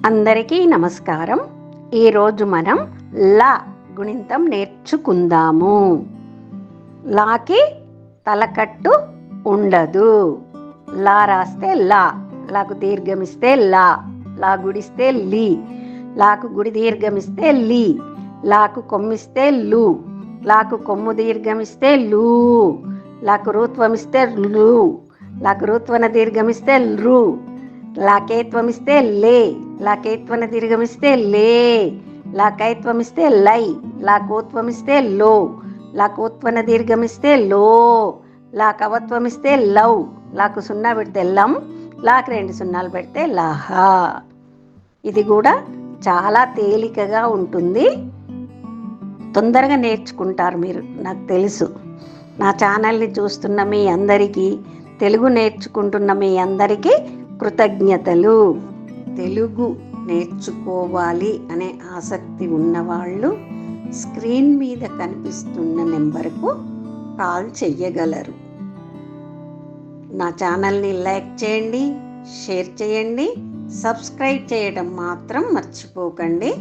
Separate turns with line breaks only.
అందరికీ నమస్కారం. ఈరోజు మనం లా గుణింతం నేర్చుకుందాము. లాకి తలకట్టు ఉండదు. లా రాస్తే లా లాకు దీర్ఘమిస్తే లా లా గుడిస్తే లీ లాకు గుడి దీర్ఘమిస్తే లీ లాకు కొమ్మిస్తే లు లాకు కొమ్ము దీర్ఘమిస్తే లూ లాకు రూత్వమిస్తే లు లాకు రూత్వన దీర్ఘమిస్తే రు లాకేత్వమిస్తే లే లాకేత్వన దీర్ఘమిస్తే లే లాకైత్వమిస్తే లై లాకోత్వమిస్తే లో లాకోత్వన దీర్ఘమిస్తే లో లాకవత్వమిస్తే లవ్ లాకు సున్నా పెడితే లం లాకు రెండు సున్నాలు పెడితే లాహా. ఇది కూడా చాలా తేలికగా ఉంటుంది. తొందరగా నేర్చుకుంటారు మీరు నాకు తెలుసు. నా ఛానల్ని చూస్తున్న మీ అందరికీ తెలుగు నేర్చుకుంటున్న మీ అందరికీ కృతజ్ఞతలు. తెలుగు నేర్చుకోవాలి అనే ఆసక్తి ఉన్నవాళ్ళు స్క్రీన్ మీద కనిపిస్తున్న నెంబర్కు కాల్ చెయ్యగలరు. నా ఛానల్ని లైక్ చేయండి షేర్ చేయండి సబ్స్క్రైబ్ చేయడం మాత్రం మర్చిపోకండి.